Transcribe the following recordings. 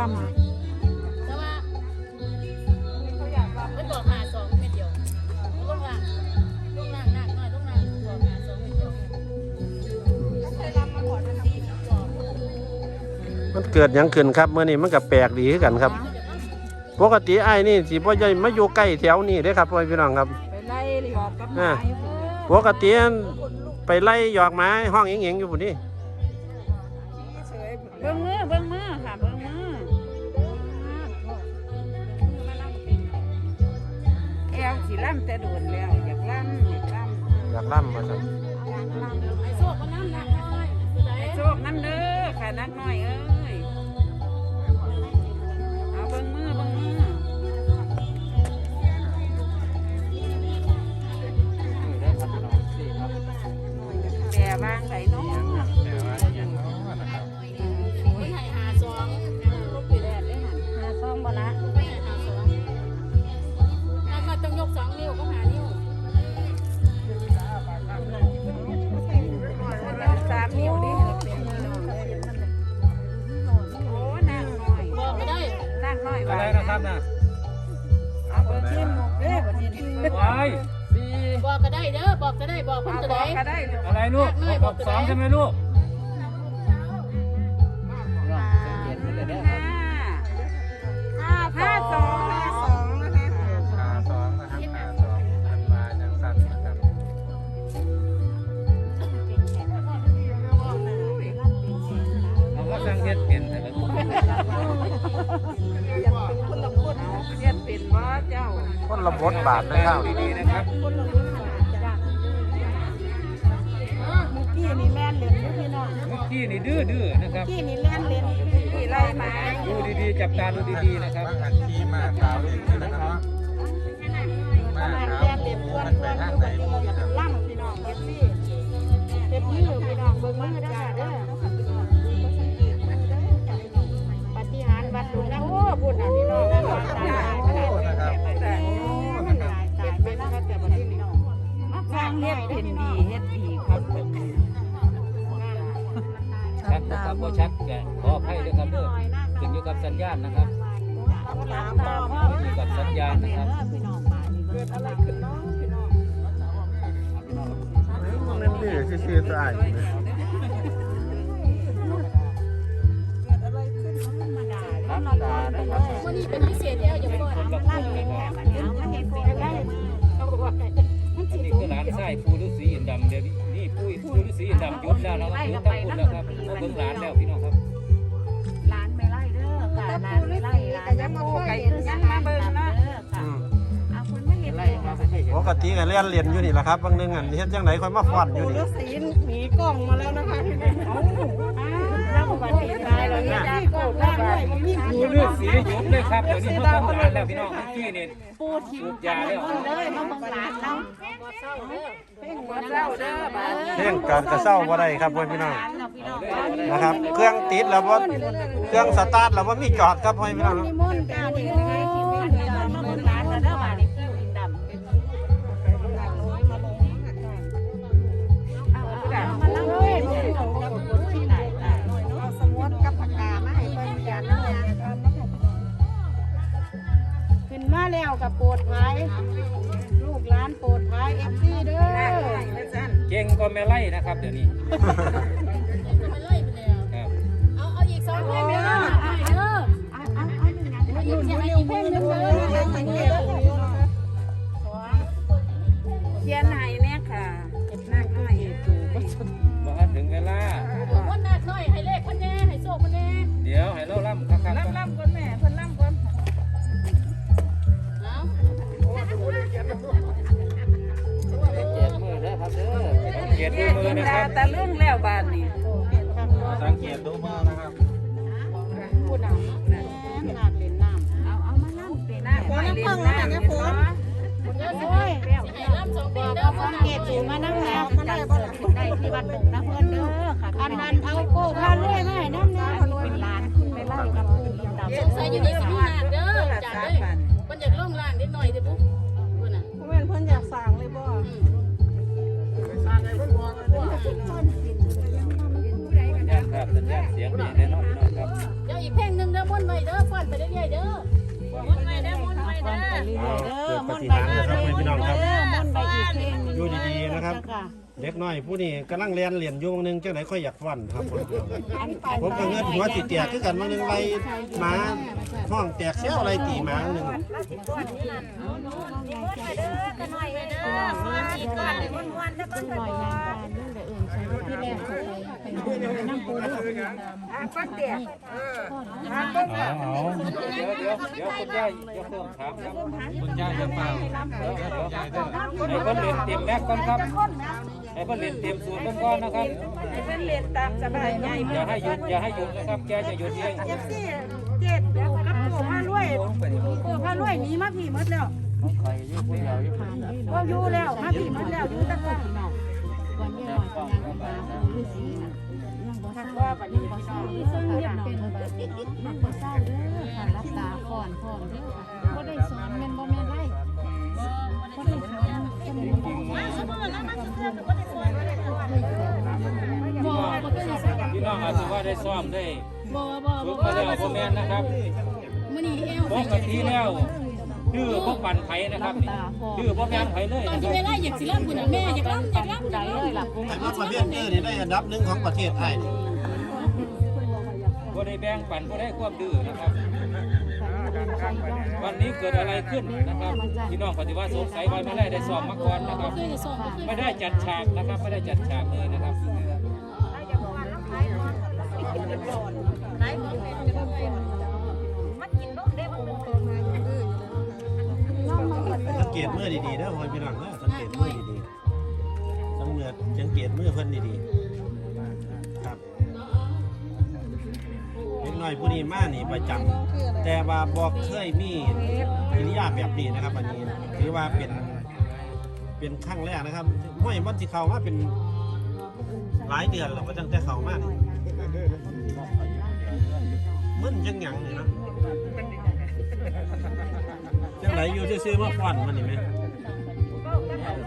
ล่แต่ว่ามันบอกหาสองเม็ดเดียวลงล่างลงล่างหนักหน่อยลงล่างบอกหาสองเม็ดเดียวมันเกิดหยังขึ้นครับเมื่อนี้มันก็แปลกดีคือกันครับ ปกติไอ้ายนี่สิบ่ใหญ่มาอยู่ใกล้แถวนี้เด้ครับพ่อพี่น้องครับำไปไล่หยอกกับหอ่ามาปกติไปไล่หยอกหมาห้องเองๆอยู่พุ่นนี่ สิล่ำแต่โดนแล้ว อยากล่ำอยากล่ำอยากล่ำมาสั่นไอ้โซ่ก็น้ำหนักหนักหน่อยคือไหนโชคน้ำเด้อค่ะนักน้อยเอ้ยเอาเบิ่งมือเบิ่งมือแต่วางไหนเนาะ ครับน่ะเอาเบอร์ที่มุกเด้อเบอร์ที่มุกวายสี่บอกก็ได้เด้อบอกก็ได้บอกเพิ่นเอาจะบอได้กก็ได้ลูกอะไรลูกหกสองใช่ไหมลูก บทบาทนะครับดีๆนะครับเมื่อกี้นี่แล่นเล่นอยู่พี่น้องเมื่อกี้นี่ดื้อๆนะครับกี้นี่แล่นเล่นกี่ไล่มาดูดีๆจับตาดูดีๆนะครับอันที่มาขาวอีกนะครับขนาดแล่นเล่นทวนทวนอยู่กับดีกับล่ำพี่น้องเอฟซีเอฟมือพี่น้องเบิ่งมือเด้อเด้อปฏิหารวัดหลวงนะโอ้พูดอะพี่น้องตายตา สร้างเฮ็ดเป็นดีเฮ็ดดีครับเป็นดีชัดนะครับว่าชัดแกขออภัยด้วยครับเด้อขึ้นอยู่กับสัญญาณนะครับขึ้นอยู่กับสัญญาณนะครับเกิดอะไรขึ้นเนาะพี่น้องมันนี่ซื่อๆตัวไอ้ายนี่เกิดอะไรขึ้นธรรมดาธรรมดาได้ครับวันนี้เป็นพิเศษเดียวอย่าเปิดคนละคนนะครับเดี๋ยวมาเห็น เป็นอะไรเขาบอกว่าอันนี้คือหลานชายปูฤาษีอินดำเดี๋ยวนี้นี่ปูปูฤาษีอินดำหยุดแล้วนะครับหยุดตั้งพูดแล้วครับมาเบิ่งหลานแล้วพี่น้องครับร้านไม่ไล่เด้อค่ะร้านไม่ไล่ร้านยังมาโคไก่ยังมาเบิ่งนะ ปกติก็เรียนเรียนอยู่นี่แหละครับบางนึงอันเฮ็ดจังไดค่อยมาฟ้อนอยู่นี่สีหนีกล้องมาแล้วนะคะแล้วอุบัติเหตุตายแล้วเนี่ยโกรธมากเลยมีปูฤาษีหยุดเลยครับเดี๋ยวนี้มาเบิ่งหลานแล้วพี่น้องเมื่อกี้นี่ปูทิมสูบยาแล้วเลยมาบังหลานเราเพ่งหัวเจ้าเด้อบ้านเรื่องการกระเซ้าบ่ได้ครับพ่อพี่น้องนะครับ เครื่องติดแล้วบ่เครื่องสตาร์ทแล้วบ่มีจอดครับพ่อพี่น้อง เล่นกับคนที่ไหนเอาสมุดกับปากกามาให้เพิ่นกันนะขึ้นมาแล้วกับโปรดไว้ลูกหลานโปรดไว้เอฟซีเด้อเก่งก็ไม่ไล่นะครับ เดี๋ยวนี้มันไล่ไปแล้วครับเอาเอา ล่ำคักๆก่อนล่ำล่ำก่อนแม่เพิ่นล่ำก่อนเอาสังเกตดูมือนะคตารับตะลึงแล้วบานนี่สังเกตดูมือนะครับพูดเอาน้ำเป็นน้ำเอาเอามาน้ำเป็นน้ำฝนน้ำพึ่งนะเนี่ยฝนเด้อสิโอ้ยให้รับสองเพลงเด้อคนเกตอยู่มานั่งแล้วมันได้บ่ล่ะได้ที่วัดหงนะเพิ่นเด้อค่ะอันนั้นเอาโก้พาเลื่อยมาให้น้ำนะเป็นหลาน ไปไล่กับปู่อินดำสงสัยอยู่นี่สิมีหางเด้อจัดเลยมันอยากล่องล่างนิดหน่อยเด้อปุ๊บเพิ่นน่ะเพิ่นเพิ่นอยากสั่งเลยบ่อืมแจ้งไขาพสัญญาณเสียงเป็นยังไงเนาะพี่น้องครับเดี๋ยวอีกเพลงหนึงเด้อม่วนไว้เด้อฟ้อนไปเรื่อยๆเด้อ ม่วนไว้เด้อม่วนไว้เด้อเกิดปฏิหารย์นะครับพี่น้องครับเด้อมนต์ไปอีกเพลงหนึงอยู่ดีๆนะครับค่ะเด็กน้อยผู้นี้กำลังเรียนเรียนอยู่วงหนึงจังไดค่อยอยากฟันครับผมผมก็เงินหัวสิแตกคือกันบางนึงไรหมาท้องแตกเสี้ยวอะไรตีหมาหนึงซึ่งหน่อยงานการเรื่องแต่อื่นใช้ที่แรกเขาไปไป นั่งปูลูกเอาเอาเดี๋ยวเดี๋ยวเดี๋ยวคุณย่าอย่าเพิ่มถามครับคุณย่าจะมาเดี๋ยวเดี๋ยวให้เพิ่นเรียนเตรียมแม็กก่อนครับให้เพิ่นเรียนเตรียมสูตรก่อนนะครับเป็นเรียนตามสบายใจอย่าให้หยุดอย่าให้หยุดนะครับแกจะหยุดเองเจ็บซี่เจ็ดกับปู่พารวยปู่พารวยหนีมาพี่หมดแล้วก็อยู่แล้วมาพี่หมดแล้วอยู่แตะกอนพี่น้องวันนี้หนอยงานมาฤาษีทักว่าบัดนี้พี่น้องเรียบเป็นบัดมันบ่เศร้าเด้อค่ะรับตาพร้อมด้อค่ะบ่ได้สอนแม่นบ่แม่นไรบ่ได้สอนก็มีมาสมมุติแล้วมั พี่น้องอาจจะว่าได้ซ้อมได้บ่บ่ฝึบ่กมาแล้วบ่แม่นนะครับมื้อนี้เอวปกติแล้ว ดื้อพวกปั่นไผนะครับนี่ดื้อพวกแม่นไผเลยตอนนะคที่รับเวลาอยากสิรับคุณแม่อยากรับอยากรับอยากรับเลยล่ะแต่ว่าประเภทนี้นี่ได้อันดับหนึ่งของประเทศไทยนี่บ่ได้แบ่งปันบ่ได้ความดื้อนะครับ วันนี้เกิดอะไรขึ้นนะครับพี่น้องปฏิวัติสงสัยว่าไม่ได้ได้ซ้อมมาก่อนนะครับเคยจะสอนเคยไม่ได้จัดฉากนะครับ ไม่ได้จัดฉากเลยนะครับ เกตเมื่อดีๆเด้อพ่อพี่น้องเด้อสังเกตเมื่อดีๆสังเกตสังเกตเมื่อเพิ่นดีๆครับเล็กน้อยผู้นี้มานี่ประจำแต่ว่าบ่เคยมีกิริยาแบบนี้นะครับ อันนี้ถือว่าเป็นเป็นครั้งแรกนะครับห้อยมันที่เขามาเป็นหลายเดือนแล้วก็ตั้งแต่เขามานี่มึนจังหยังนี่นะ จังไหนอยู่ซื่อๆมาฟันมันนี่ไหม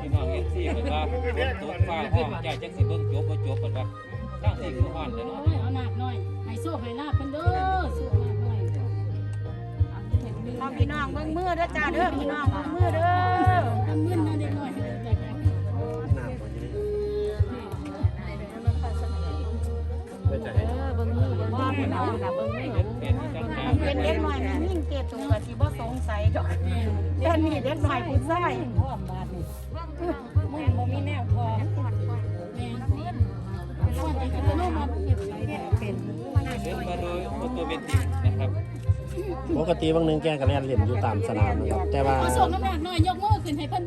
พี่น้องเอฟซีเหมือนว่าฝนตกฟ้าห้องใจจังสิเบิ่งจบบ่จบกันว่าทางที่คือฮ้อนเด้อเนาะเอาหนักหน่อยให้โซ่ให้ลาบเพิ่นเด้อสู้หนักหน่อยน้องพี่น้องเบิ่งมือเด้อจ้าเด้อพี่น้องเบิ่งมือเด้อทำมึนนะเด็กหน่อยแต่น้ำบ่อยู่นี่ไปใจให้เออเบิ่งมือเบิ่งมือพี่น้องค่ะเบิ่งมือเป็นเป็นจังมันเป็นเด็กน้อยมันยิ่งเก ตตัวก็สิบ่สงสัยดอกเดี๋ยวนี้เด็กน้อยผู้ชายพ่อมบาดนี่มึงบ่มีแนวพอปกติบางหนึงแกก็เล่นเล่นอยู่ตามสนามนะครับแต่ว่า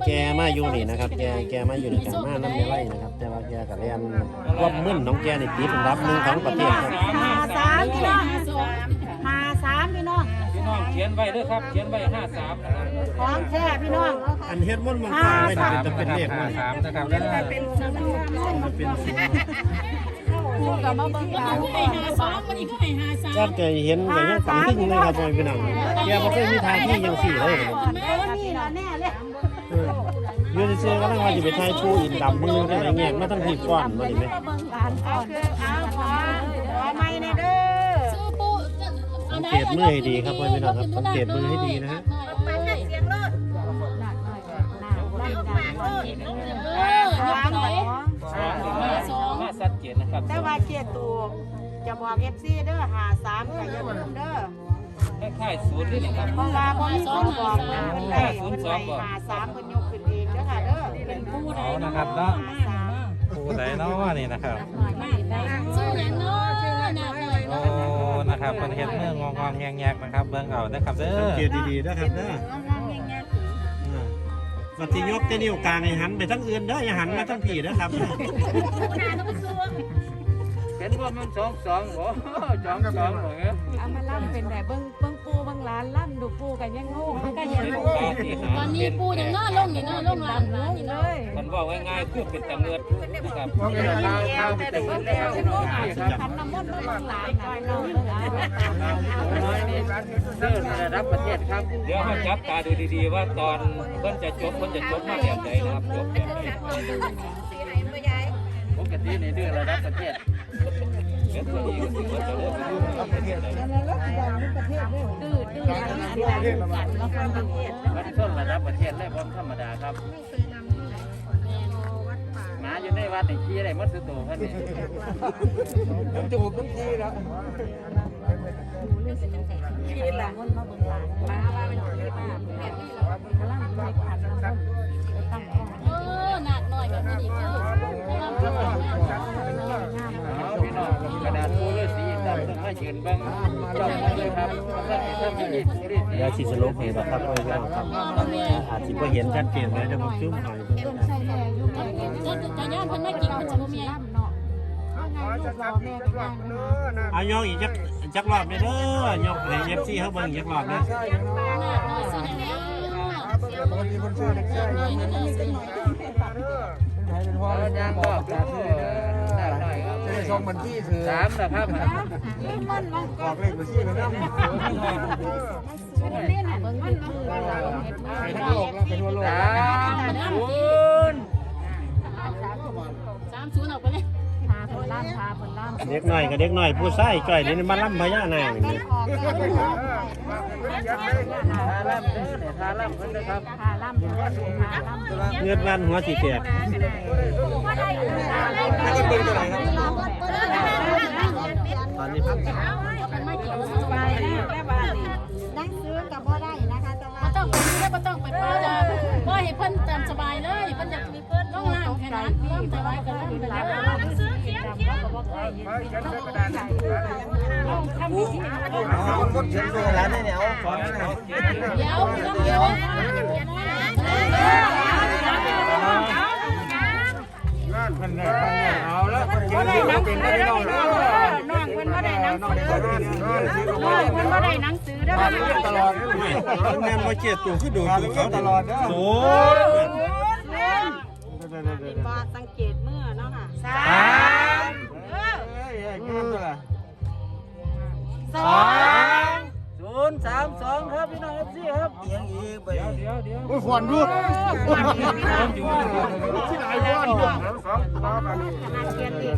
แกมาอยู่นี่นะครับ แกแกมาอยู่ในการมาน้ำไม่ไร่นะครับ แต่ว่าแกก็เล่นความมึนของแกนี่ติดอันดับหนึ่งของประเทศครับ ขียนไว้เด้อครับ เขียนไว้53นะครับของแท้พี่น้องอันเฮ็ดมนต์มังกรไว้นี่จะเป็นเลขมันสามนะครับแล้วเป็นสามเป็นสิคู่กับมาเบิ่งแล้วหลานก็ให้หาสองมันอีกก็ให้หาสามก็แกเห็นก็ยังฝันถึงเลยครับพ่อพี่น้องแกบ่เคยมีทางที่ยังสี่เลยเออนี่ล่ะแน่เลยเอออยู่ซื่อๆก็ต้องว่าจะไปทายชูอินดำมือจังไดแงกมาทั้งผีก้อนมาดิแม่ม เกตมือให้ดีครับพ่อพี่น้องครับสังเกตมือให้ดีนะฮะเออยกไหนสองหรือห้าห้าชัดเจนนะครับแต่ว่าเกียรติตูจะบอกเอฟซีเด้อหาสามก็อย่าลืมเด้อคล้ายๆศูนย์นี่นะครับเพราะว่าบ่มีคนบอกนะเพิ่นได้เพิ่นไปหาสามเพิ่นยกขึ้นเองเด้อค่ะเด้อเป็นผู้ใดเอานะครับเนาะผู้ใดเนาะนี่นะครับ นาะนะครับเป็นเห็ดเมื่ององๆแงกๆนะครับ เบิ่งเอานะครับเด้สังอเกตดีๆนะครับเด้ออ่าบัดที่ยกแต่นิ้วกลางให้หันไปทั้งอื่นเด้ออย่าหันมาทั้งผีนะครับ เห็นว่ามันสองสองโอ้สองสองเหรอเงี้ยเอามาล่ำเป็นได้เบิ่งเบิ่งปูเบิ่ง หลานล่ำดูปูกันยังงงก็ยังเป็นงงปาฏิหาตอนริย์นี้ปูยังน่าลงนี่น่าลงหลานหลานนี่เลเนาะยมันบอกง่ายๆคือเป็นตะเงิดนะครับแต่ดูแล้วงงขันน้ำมนต์เบิ่งหลานน่ะน้องเบิ่งเอาเรื่องระดับประเทศครับเดี๋ยวมาจับตาดูดีๆว่าตอนเพิ่นจะจบเพิ่นจะจบมาแบบไหนนะครับจบแบบไหนปกติในเรื่องระดับประเทศม็ดพอดีก็สิว่าจะเลิกไปอยู่ต่างประเทศได้ดื้อดื้อกันแล้วคนประเทศมัดส้นระดับประเทศและบอมธรรมดาครับหมาอยู่ในวัดนี่ขี้อะไรมดสุดโตเพิ่นนี่ที่หลังคนมาบิ่งหลานมาว่าเป็นที่บ้าแบบนี้เรากำลังไปขัน ยืนเบิ่งเลยครับเดี๋ยวสิสรุปให้ดอกครับพ่อพี่น้องครับอาจสิบ่เห็นชัดเจนเลยเดี๋ยวผมซูมหน่อยเบิ่งใช่แม่ยุ่งจะจะย่านเพิ่นไม่กินมันจะบ่มีย่ำเนาะเอาไงลูกรอแม่ก็ย่างเนอายกอีกจักจักรอบเด้อเด้อยกให้ FC เฮาเบิ่งจักรอบเด้อหนักหน่อยสิแน่ๆหน่อยนั่นน่ะสิยางบอกหอยครับจะ ส่งบัญชีถือสามนะครับบอกเลขบัญชีแล้วนะเล่นเบิ่งคือเราเฮ็ดมาสามศูนย์สามศูนย์เอาไปเลยพาเพิ่นล่ำพาเพิ่นล่ำเด็กน้อยก็เด็กน้อยผู้ชายจ้อยนี่มาล่ำพญานาคนี่ออกเงินเนาะทาล่ำเด้อเนี่ยทาล่ำเพิ่นนะครับพาล่ำเพิ่นว่าพาล่ำเงือดลั่นหัวสิแตกานนี่นั่งซื้อกับบ่อได้นะคะแต่ว่าบ่ต้องไปแล้วบ่ต้องไปป้าจ้าบ่ให้เพิ่นตามสบายเลยเพิ่นจะมีเพิ่นต้องล่างแค่นั้นเริ่มแต่ไว้ก็เริ่มไปแล้วซื้อเขียนเขียนก็บ่เคยเห็นต้องทำพิธีคนเขียนตัวร้านเนี่ยเอาขอเดี๋ยวต้องเดี๋ยวเอาแล้วคนเขียนบ่ได้หนังสือเด้อพี่น้องเด้อน้องเพิ่นบ่ได้หนังสือน้องเพิ่นบ่ได้หนังสือเด้อตลอดแม่นบ่เจ็ดตัวขึ้นดูดูเขาตลอดเด้อโอ้บ่สังเกตมือเนาะค่ะสามสองศูนย์ สามสองครับพี่น้องเอฟซีครับเอียงอีกไปเดี๋ยวเดี๋ยวที่ไหนบ่ขนาดเขียนอีก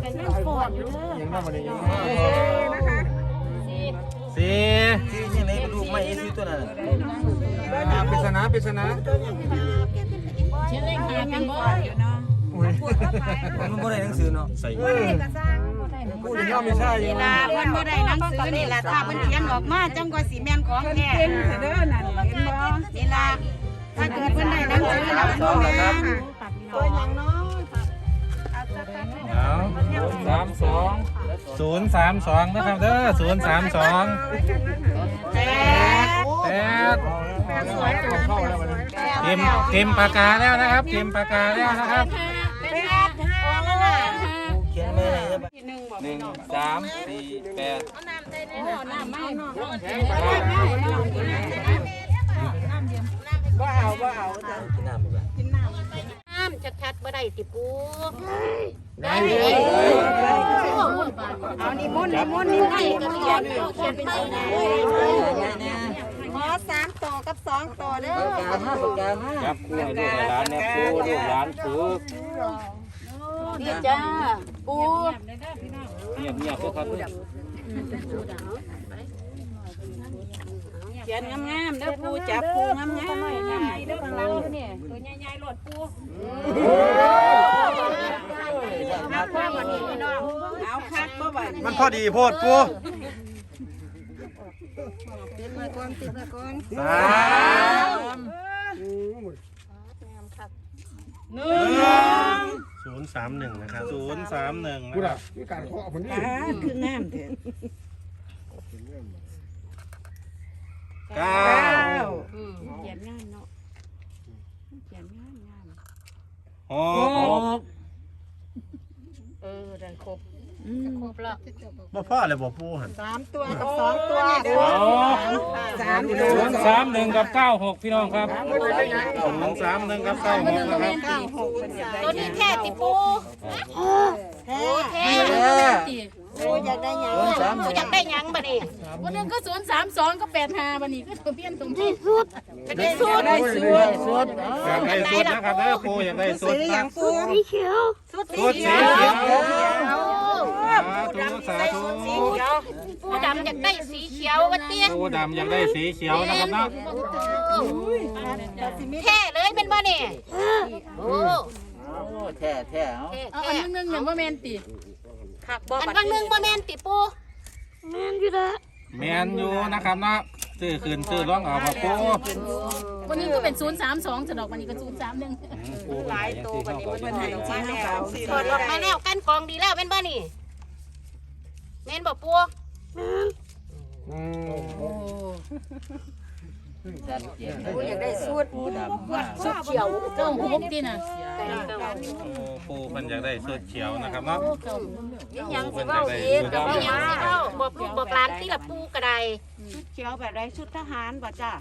เป็นยังฝนอยู่เด้อนะคะสี่ที่ยังไงลูกไม่เอซีตัวนั้นปริศนาปริศนาเช็ดเลขหาเป็นบ่มันบ่ได้หนังสือเนาะใส่พูด ถึงย่อไม่ใช่นี่ล่ะเพิ่นบ่ได้หนังสือนี่ล่ะถ้าเพิ่นเขียนออกมาจังกว่าสิแม่นของแท้เด้อนั่นเห็นบ่นี่ล่ะถ้าเกิดเพิ่นได้หนังสือแล้วมันบ่แม่นตัวหยังเนาะเอาสามสองศูนย์สามสองนะครับเด้อศูนย์สามสองแปดแปดเต็มเต็มปากกาแล้วนะครับ เต็มปากกาแล้วนะครับ ขียนไม่ได้ที่หนึ่งบอกหนึ่งสามสี่แปดน้ำไม่บ่เอาบ่เอาจ้ะกินน้ำบ่กินน้ำน้ำชัดๆบ่ได้ติปูได้เอานี่มนต์นี่มนต์นี่ได้นี่ก็เขีเขียยนนเขียนไปนะขอสามตัวกับสองตัวเด้อจับคู่ให้ลูกให้หลานเนี่ยครูลูกหลานฝึก นี่จ้าปูเงียบเงียบๆครับเขียนงามๆเด้อปูจับปูงามๆเด้อข้างหลังนี่ตัวใหญ่ๆหลดปูนับว่าวันนี้พี่น้องเอาคัดบ่ไหวมันพอดีโพดปูติดมาก่อนติดมาก่อนสามศูนย์ สามหนึ่งนะครับศูนย์สามหนึ่งนะครับอ่าคืองามเถอะเก้าเขียนงามเนาะเขียนงามงามหกเออดันครบ ครบแล้วบ่พ่อเลยบ่ปูหัน สามตัวกับสองตัวเด้อสามตัศูวนย์สามหนึ่งกับเก้าหกพี่น้องครับศูนย์สามหนึ่งกับเก้าหกนะครับเก้าหกเป็นสิบได้ตัวนี้แท้ติปูแท้แท้ติปูอยากได้หยังปูอยากได้หยังบัดนี้วันนึงก็032ก็85บัดนี้ก็ตัวเปลี่ยนตรงที่สุดได้สุดได้สุดสุดอยากได้สุดนะครับเด้อปูอยากได้สุสีดหคยัรับงปูสีเขียวสุดสุดสีเขียว เอาสาธุอยากได้สีเขียววันเตี้ยปูดำอยากได้สีเขียวนะครับเนาะแท้เลยเป็นบ่เนี่ยโอ้โอ้แท้แท้เอาแท้เอาแท้อันนึงๆอย่างว่าแมนติอันบางนึงบ่แม่นติปูแมนอยู่นะครับเนาะซื้อคืนซื้อร้องเอามาปูวันนี้ก็เป็นศูนย์สามสองสนอกวันนี้ก็ศูนย์สามหนึ่งหลายตัวบัดนี้มันให้ถอดออกมาแล้วกันกองดีแล้วเป็นบ่นี่ แม่นบ่ปูชัดเจนปูอยากได้สูตรปูดำมากสูตรเขียวเก้าหกที่น่ะโอ้ปูมันอยากได้สูตรเขียวนะครับเนาะเก้านี่ยังสิเว้าอีกก็บ่ยังสิเว้าบอกลูกบอกหลานที่ละปูก็ได้ชุดเขียวแบบไรชุดทหารบ่จ้า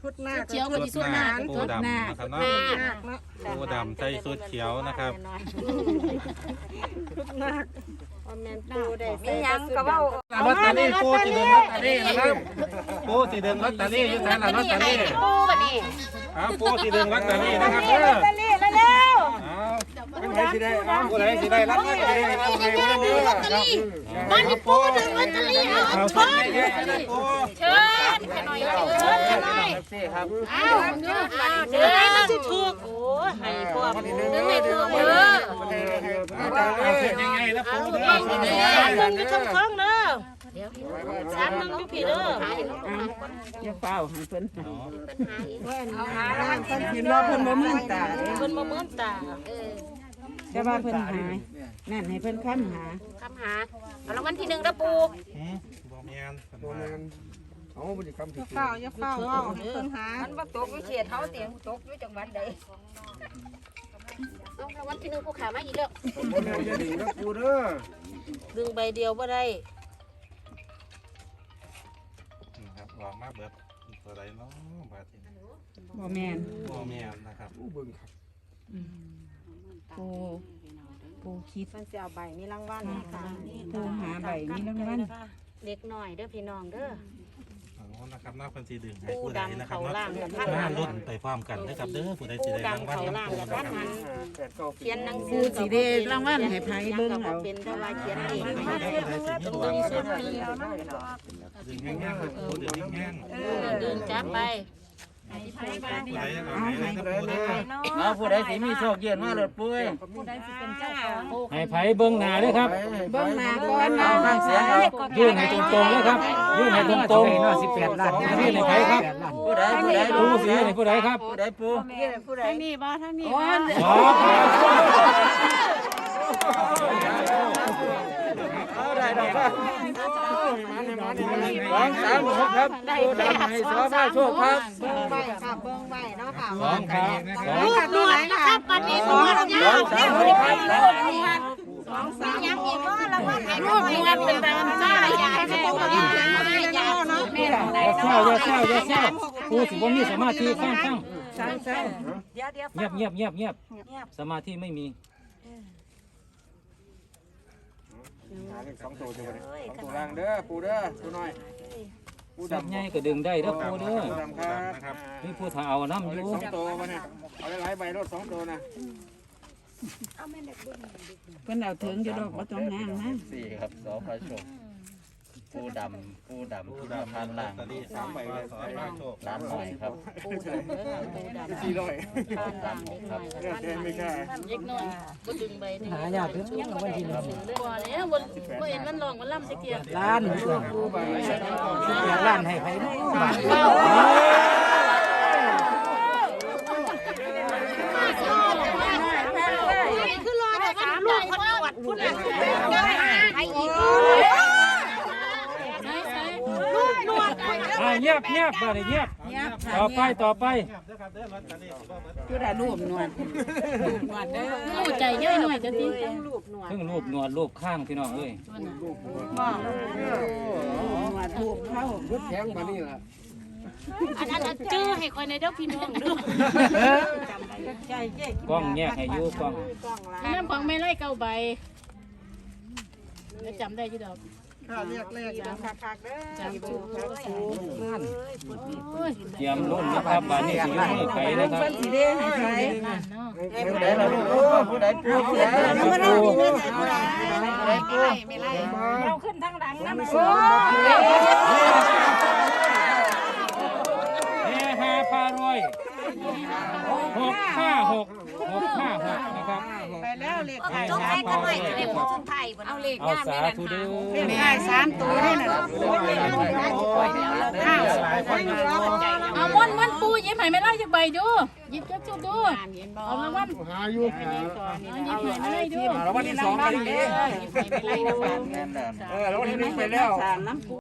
ชุดหน้าเจียวกับที่สุดหน้าปูดำนะครับเนาะหน้าปูดำใส่สูตรเขียวนะครับ มียังก็เว้าลอตเตอรี่ปูสีเดิมลอตเตอรี่นะครับปูสีเดิมลอตเตอรี่อยู่แทนลอตเตอรี่ปูบัดนี้ครับปูสีเดิมลอตเตอรี่นะครับเด้อเร็วเร็วผู้ใดสิได้เอาผู้ใดสิได้รับเงินสิได้รับเงินผู้ใดเด้อครับบ้านนี้ปูถึงลอตเตอรี่เอาเอาเชิเชิญญเยอะๆนะปูเชิญแค่หน่อยเชิญแค่หน่ อยซี่ครับอ้าวอ้าวเดินให้มันสิถูกโอ้ให้พวกเดินให้ถูกเด้อเอาเสร็จยังไงนะปูเด้อมึงอยู่ช่องเครื่องเด้อสามมึงอยู่พี่เด้อหาอีกหาอีกอย่าเฝ้าให้เพิ่นหาอีกเอาหาร่างเพิ่นเห็นว่าเพิ่นบ่มื่นตาเพิ่นบ่มื่นตาเออแต่ว่าเพิ่นหายนั่นให้เพิ่นค้ำหาคำหาเอารางวัลที่หนึ่งนะปูหืมบ่แม่น บ่แม่นเฝ้าอย่าเฝ้าเอาให้เพิ่นหามันบ่ตกวิเศษเฮาเตียงตกอยู่จังหวัดใดเอารางวัลที่หนึ่งผู้ขามาอีกแล้วดึงใบเดียวบ่ได้ครับออกมาเบิดตัวใดเนาะบาดนี้บ่แม่นบ่แม่นนะครับปูปูคิดมันจะเอาใบมีรางวัลนะคะปูหาใบมีรางวัลเด็กหน่อยเด้อพี่น้องเด้อเอา นะครับน้าเพิ่นสิดึงให้ปูผู้ใดนะดำครับเขาเนาะล่างกับท่านมาหันลุ้นไปพร้อมกันนะครับเด้อผู้ใดสิปูได้รางดำวัลเขาน้ำล่างปูกับนะท่านครับหันเขียนหนังสืปูอสิได้รางวัลให้ไผเบิ่งก็เอา เป็นแต่ว่าเขียนเองผู้ใดสิมีดวงนะครับดึงแง่งๆครับปูดึงแง่งเออดึงจับไป ๆผู้ใดเอาไหนเลยครับปูเด้อเอาผู้ใดสิมีโชคเยือนมาเลยปุ้ยให้ไผเบิ้งหน้าเลยครับ เบิ่งหน้าก่อนเอาฟังเสียงเอายื่นให้ตรงๆเลยครับ ยื่นให้ตรงๆสิบแปดล้านยื่นให้ไผครับ ผู้ใดผู้ใดผู้สีให้ผู้ใดครับ ผู้ใดปูทางนี้บ่ทางนี้โอ้บ่ยอ๋อเอาได้ดอกครับสองสามหกครับผู้ใดให้สองมาโชคครับ สองครับสองลูกหนวดนะครับปันนี้หนวดสยาองสามหกครับยังอีกว่าละวันให้ลูกหนวดเป็นแบบจ้าอยากให้แม่บอกว่าอยากเนาะแม่อย่าเศร้าอย่าเศร้าอย่าเศร้าผู้สิบ่มีสมาธิฟังฟังใช่ใช่เดี๋ยวเงียบเงียบเงียบเงียบสมาธิไม่มีสองตัวตัวนี้สองตัวล่างเด้อปูเด้อปูน้อย สักดำใหญ่ก็ดึงได้เด้อปูเด้อปูดำครับนะครับมีผู้ถ้าเอาน้ำเอาอเลขยู่สองตัวมาเนี่ยเอาหลายๆใบรถสองตัวนะเพิ่นเอาถึงอยู่ดอกบ่ต้องงานนะสี่ครับสองพระโชค ผู้ดำผู้ดำผู้ดำพันลอล่าตงเตอรี่สามใบเลยสองใบโชคล้านหน่อยครับสี่ร้อยครับเลือกแทนไม่กล้าเล็กน้อยบ่ดึงใบนี่หายากเด้อวันที่หนึ่งบ่แล้วบ่บ่เห็นมันร้องมันล่ำสักเทียล้านล้านให้ไผเนาะบาท คือรอแต่สามลูกคนหนวดพุ่นน่ะให้อีก ใช่ใช่ ลูกหนวด อ่า เงียบเงียบบ่ได้เงียบ ต่อไปต่อไปนะครับเด้อลอตเตอรี่สิบ่เบิดผู้ใดรูปนวลนวลเด้อรู้ใจย่อยหน่อยจะติเพิ่งรูปหนวดรูปข้างพี่น้องเอ้ยบ่นวดรูปเข้าอันอันอันจื้อให้คอยในเด้อพี่น้องเด้อกล้องแยกให้อยู่กล้องน้ำของไม่ไล่เก้าใบแล้วจำได้อยี่ดอก ข้าเรียกเลขจังคักๆเด้อจำชื่อโอ้ยเตรียมรุ่นนะครับบานนี้สิยู่มือไก่นะครับเพิ่นสิได้ให้ไผนั่นเนาะผู้ใดเราลูกผู้ใดปูผู้ใดครับผู้ปูใดปูไม่ไล่ไม่ไล่เราขึ้นทางหลังนะเฮฮาพารวย หกห้าหกหกห้าหกนะครับ ไปแล้วเลขเฮท้ายฮาพารวยนะครับเอาเลขเอาสาธุเด้อเลขท้ายสามตัวนี่น่ะห้าเอาม่อนม่อนปูหยิบให้แม่ไล่จักใบดูหยิบจักจุดดูเอารางวัลหาอยู่เอาหยิบให้แม่ไล่ดู แล้ววันที่สองไปดีหยิบให้ไม่ไล่นะบ้านเออแล้ววันที่หนึ่งไปแล้วสามน้ำ